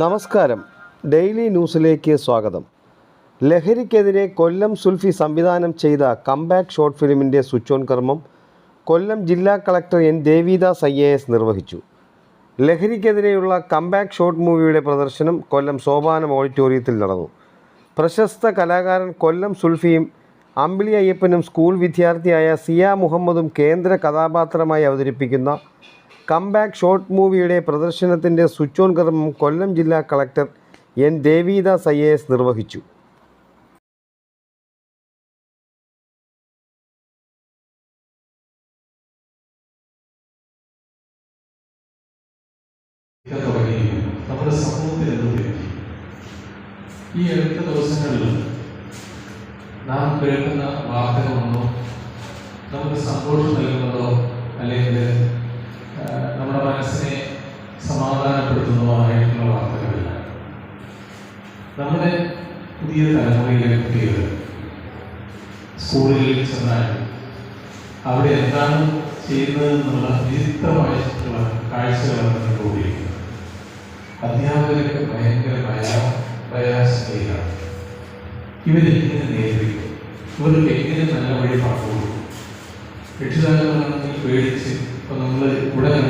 നമസ്കാരം. ഡെയിലി ന്യൂസിലേക്ക് സ്വാഗതം. ലഹരിക്കെതിരെ കൊല്ലം സുൽഫി സംവിധാനം ചെയ്ത കംബാക്ക് ഷോർട്ട് ഫിലിമിന്റെ സ്വിച്ച് ഓൺ കർമ്മം കൊല്ലം ജില്ലാ collector N Devidas I A S നിർവഹിച്ചു. ലഹരിക്കെതിരെയുള്ള കംബാക്ക് ഷോർട്ട് മൂവിയുടെ പ്രദർശനം കൊല്ലം സോപാനം ഓഡിറ്റോറിയത്തിൽ നടന്നു. പ്രശസ്ത കലാകാരൻ കൊല്ലം സുൽഫിയും അമ്പിളി അയ്യപ്പനും സ്കൂൾ വിദ്യാർത്ഥിയായ സിയ മുഹമ്മദും കേന്ദ്ര കഥാപാത്രമായി അവതരിപ്പിക്കുന്ന കംബാക്ക് ഷോർട്ട് മൂവിയുടെ പ്രദർശനത്തിന്റെ സ്വിച്ച് ഓൺ കർമ്മം കൊല്ലം ജില്ലാ കളക്ടർ എൻ ദേവീദ ഐ നിർവഹിച്ചു. നമ്മുടെ സമൂഹത്തിൽ ഈ അടുത്ത ദിവസങ്ങളിൽ നാം കേൾക്കുന്ന വാർത്തകളൊന്നും നമുക്ക് സന്തോഷം നൽകുന്നതോ അല്ലെങ്കിൽ നമ്മുടെ മനസ്സിനെ സമാധാനപ്പെടുത്തുന്നതോ ആയിട്ടുള്ള വാർത്തകളില്ല. നമ്മുടെ പുതിയ തലമുറയിലെ കുട്ടികൾ സ്കൂളുകളിൽ ചെന്നാൽ അവിടെ എന്താണ് ചെയ്യുന്നത് എന്നുള്ള വിചിത്രമായിട്ടുള്ള കാഴ്ചകളാണ് കണ്ടുകൊണ്ടിരിക്കുന്നത്. അധ്യാപകരൊക്കെ ഭയങ്കര ഭയ പ്രയാസത്തിലാണ് ഇവരെങ്ങനെ നേരിടും? ഇവർക്ക് എങ്ങനെ നല്ല വഴി പറഞ്ഞു കൊടുക്കും രക്ഷിതാക്കളാണെങ്കിൽ പേടിച്ച്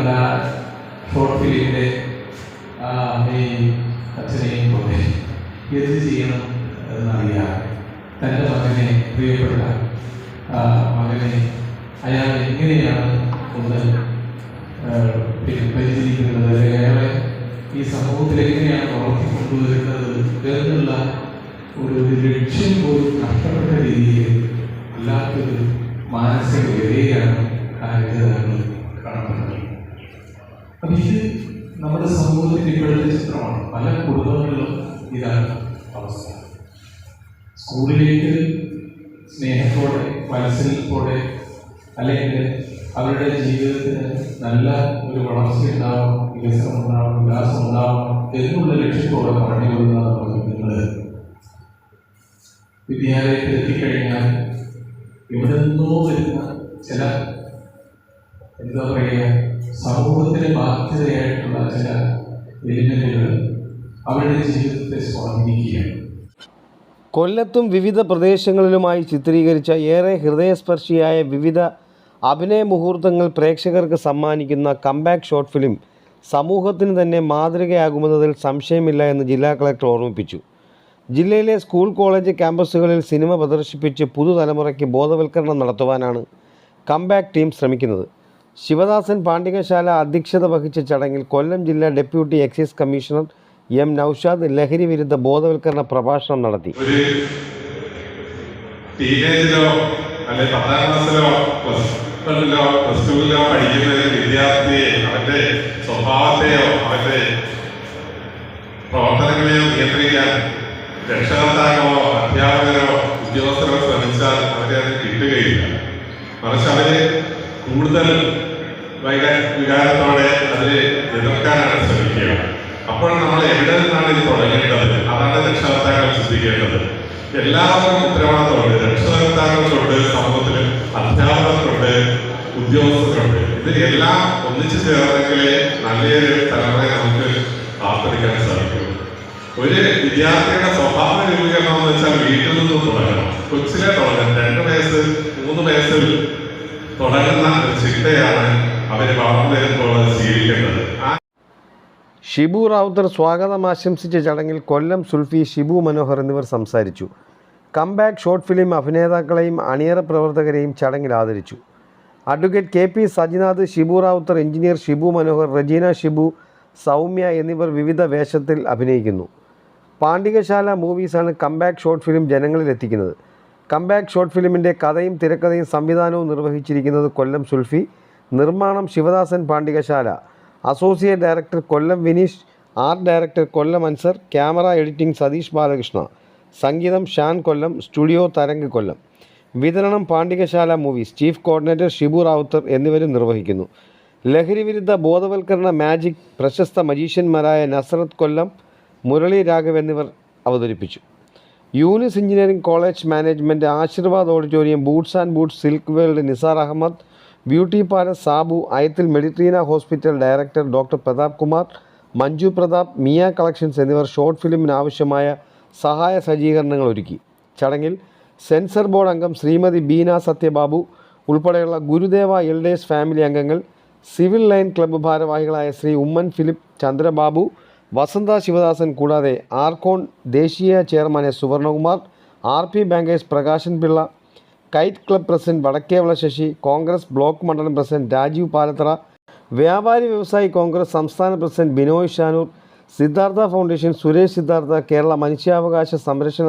കണ്ട ഷോർട്ട് ആ അമ്മയെയും അച്ഛനെയും പോലെ എന്ത് ചെയ്യണം എന്നറിയാതെ തന്റെ മകനെ പ്രിയപ്പെട്ട മകനെ അയാൾ എങ്ങനെയാണ് ഒന്ന് പിന്നെ പരിചരിക്കുന്നത്? അയാളെ ഈ സമൂഹത്തിൽ എങ്ങനെയാണ് വളർത്തി കൊണ്ടുവരുന്നത് എന്നുള്ള ഒരു ലക്ഷ്യം പോലും നഷ്ടപ്പെട്ട രീതിയിൽ അല്ലാത്തൊരു മാനസിക വ്യതയാണ് അപ്പൊ നമ്മുടെ സമൂഹത്തിൽ ഇപ്പോഴത്തെ ചിത്രമാണ്. പല കുടുംബങ്ങളിലും ഇതാണ് അവസ്ഥ. സ്കൂളിലേക്ക് സ്നേഹത്തോടെ മത്സരത്തോടെ അല്ലെങ്കിൽ അവരുടെ ജീവിതത്തിന് നല്ല ഒരു വളർച്ച ഉണ്ടാവും വികസനം ഉണ്ടാവും വികാസം ഉണ്ടാവും എന്നുള്ള ലക്ഷ്യത്തോടെ പറഞ്ഞു കൊടുക്കുന്ന നിങ്ങൾ വിദ്യാലയത്തിൽ എത്തിക്കഴിഞ്ഞാൽ ഇവിടെ നിന്നോ വരുന്ന ചില എന്താ പറയുക സമൂഹത്തിന് ബാധ്യതയായിട്ടുള്ള ചില എലിമെന്റുകൾ അവരുടെ ജീവിതത്തെ സ്വാധീനിക്കുകയാണ്. കൊല്ലത്തും വിവിധ പ്രദേശങ്ങളിലുമായി ചിത്രീകരിച്ച ഏറെ ഹൃദയസ്പർശിയായ വിവിധ അഭിനയ മുഹൂർത്തങ്ങൾ പ്രേക്ഷകർക്ക് സമ്മാനിക്കുന്ന കംബാക്ക് ഷോർട്ട് ഫിലിം സമൂഹത്തിന് തന്നെ മാതൃകയാകുമെന്നതിൽ സംശയമില്ല എന്ന് ജില്ലാ കളക്ടർ ഓർമ്മിപ്പിച്ചു. ജില്ലയിലെ സ്കൂൾ കോളേജ് ക്യാമ്പസുകളിൽ സിനിമ പ്രദർശിപ്പിച്ച് പുതുതലമുറയ്ക്ക് ബോധവൽക്കരണം നടത്തുവാനാണ് കംബാക്ക് ടീം ശ്രമിക്കുന്നത്. ശിവദാസൻ പാണ്ഡികശാല അധ്യക്ഷത വഹിച്ച ചടങ്ങിൽ കൊല്ലം ജില്ലാ deputy excise commissioner M Noushad ലഹരി വിരുദ്ധ ബോധവൽക്കരണ പ്രഭാഷണം നടത്തി. ടീനേജിലോ പ്രവർത്തനങ്ങളെയോ നിയന്ത്രിക്കാൻ രക്ഷകർത്താക്കളോ അധ്യാപകരോ ഉദ്യോഗസ്ഥരോ ശ്രമിച്ചാൽ അവരെ അത് കിട്ടുകയില്ല. മറിച്ച് അവർ കൂടുതൽ വികാരത്തോടെ അതിൽ എതിർക്കാനാണ് ശ്രമിക്കുക അപ്പോൾ നമ്മൾ എവിടെ നിന്നാണ് ഇത് തുടങ്ങേണ്ടത്? അതാണ് രക്ഷകർത്താക്കൾ ചിന്തിക്കേണ്ടത് എല്ലാവർക്കും ഉത്തരവാദിത്തമുണ്ട്. രക്ഷകർത്താക്കൾക്കുണ്ട് സമൂഹത്തിൽ അധ്യാപകർക്കുണ്ട് ഉദ്യോഗസ്ഥരുണ്ട് ഇത് എല്ലാം ഒന്നിച്ചു ചേർന്നെങ്കിലേ നല്ലൊരു തലമുറയെ നമുക്ക് ആസ്വദിക്കാൻ സാധിക്കും ഒരു വിദ്യാർത്ഥിയുടെ സ്വഭാവ രൂപീകരണം എന്ന് വെച്ചാൽ വീട്ടിൽ നിന്നും തുടങ്ങണം. കൊച്ചിലെ തുടങ്ങണം. രണ്ട് വയസ്സ് മൂന്ന് വയസ്സിൽ തുടങ്ങുന്ന ഒരു ചിന്തയാണ് അവർ സ്വീകരിക്കേണ്ടത്. ഷിബു റാവുത്തർ സ്വാഗതം ആശംസിച്ച ചടങ്ങിൽ കൊല്ലം സുൽഫി ഷിബു മനോഹർ എന്നിവർ സംസാരിച്ചു. കംബാക്ക് ഷോർട്ട് ഫിലിം അഭിനേതാക്കളെയും അണിയറ പ്രവർത്തകരെയും ചടങ്ങിൽ ആദരിച്ചു. Advocate K P Sajinath Shibu Ravuthar engineer Shibu Manohar Rejina Shibu Soumya എന്നിവർ വിവിധ വേഷത്തിൽ അഭിനയിക്കുന്നു. പാണ്ഡികശാല മൂവീസാണ് കംബാക്ക് ഷോർട്ട് ഫിലിം ജനങ്ങളിൽ എത്തിക്കുന്നത്. കംബാക്ക് ഷോർട്ട് ഫിലിമിന്റെ കഥയും തിരക്കഥയും സംവിധാനവും നിർവഹിച്ചിരിക്കുന്നത് കൊല്ലം സുൽഫി നിർമ്മാണം Sivadasan Pandikasala. Associate director Kollam Vineesh art director Kollam Ansar camera editing Satheesh Balakrishna സംഗീതം ഷാൻ കൊല്ലം സ്റ്റുഡിയോ തരംഗ് കൊല്ലം. വിതരണം Pandikasala movies chief coordinator Shibu Ravuthar എന്നിവരും നിർവഹിക്കുന്നു. ലഹരി വിരുദ്ധ ബോധവൽക്കരണ മാജിക് പ്രശസ്ത മജീഷ്യന്മാരായ നസറത്ത് കൊല്ലം മുരളി രാഘവ് എന്നിവർ അവതരിപ്പിച്ചു. Younis engineering college management Ashirvad auditorium Boots and Boots silk world Nisar Ahammed beauty palace Sabu Ayathil Meditrina hospital director doctor Prathap Kumar Manju Prathap Miya collections എന്നിവർ short ഫിലിമിന് ആവശ്യമായ സഹായ സജ്ജീകരണങ്ങൾ ഒരുക്കി. ചടങ്ങിൽ സെൻസർ ബോർഡ് അംഗം ശ്രീമതി ബീന സത്യബാബു ഉൾപ്പെടെയുള്ള ഗുരുദേവ എൽഡേഴ്സ് ഫാമിലി അംഗങ്ങൾ സിവിൽ ലൈൻ ക്ലബ്ബ് ഭാരവാഹികളായ ശ്രീ ഉമ്മൻ ഫിലിപ്പ് ചന്ദ്രബാബു വസന്ത ശിവദാസൻ കൂടാതെ ആർക്കോൺ ദേശീയ chairman S Suvarnakumar R P bankers Prakashan Pillai kite club president Vadakkevila Sasi Congress block മണ്ഡലം പ്രസിഡന്റ് രാജീവ് പാലത്ര വ്യാപാരി വ്യവസായി കോൺഗ്രസ് സംസ്ഥാന പ്രസിഡന്റ് ബിനോയ് ഷാനൂർ സിദ്ധാർത്ഥ ഫൗണ്ടേഷൻ സുരേഷ് സിദ്ധാർത്ഥ കേരള മനുഷ്യാവകാശ സംരക്ഷണ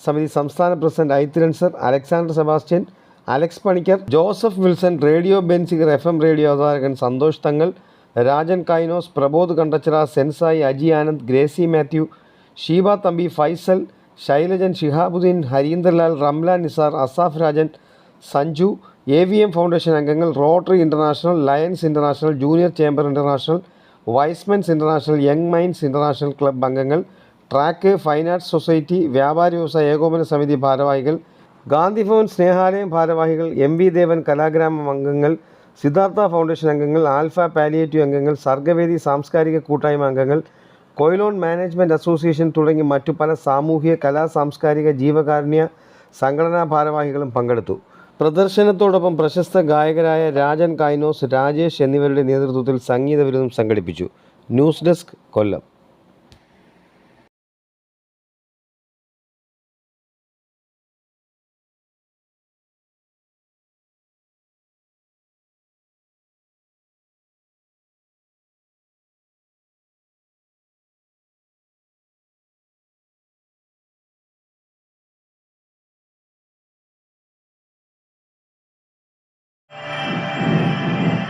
സമിതി സംസ്ഥാന president Aithiran sir Alexander Sebastian Alex Panicker Joseph Wilson radio Benziger F M radio അവതാരകൻ Santhosh Thangal Rajan Kainos Prabodh Kandachira sensei Aji Anand Gracy Mathew Sheeba Thampi Faisal Shailajan Shihabuddin Harindralal Ramlan Nisar Asaf Rajan Sanju A V M foundation അംഗങ്ങൾ Rotary International Lions International junior chamber International Y's Men's International young minds International club അംഗങ്ങൾ track fine arts society വ്യാപാരി വ്യവസായ ഏകോപന സമിതി ഭാരവാഹികൾ ഗാന്ധി ഭവൻ സ്നേഹാലയം ഭാരവാഹികൾ M V Devan കലാഗ്രാമം അംഗങ്ങൾ Siddhartha foundation അംഗങ്ങൾ ആൽഫ പാലിയേറ്റീവ് അംഗങ്ങൾ സർഗവേദി സാംസ്കാരിക കൂട്ടായ്മ അംഗങ്ങൾ കൊയിലോൺ മാനേജ്മെന്റ് അസോസിയേഷൻ തുടങ്ങി മറ്റു പല സാമൂഹിക കലാ സാംസ്കാരിക ജീവകാരുണ്യ സംഘടനാ ഭാരവാഹികളും പങ്കെടുത്തു. പ്രദർശനത്തോടൊപ്പം പ്രശസ്ത ഗായകരായ രാജൻ കൈനോസ് രാജേഷ് എന്നിവരുടെ നേതൃത്വത്തിൽ സംഗീത വിരുദ്ധം സംഘടിപ്പിച്ചു. News desk Kollam. Thank you.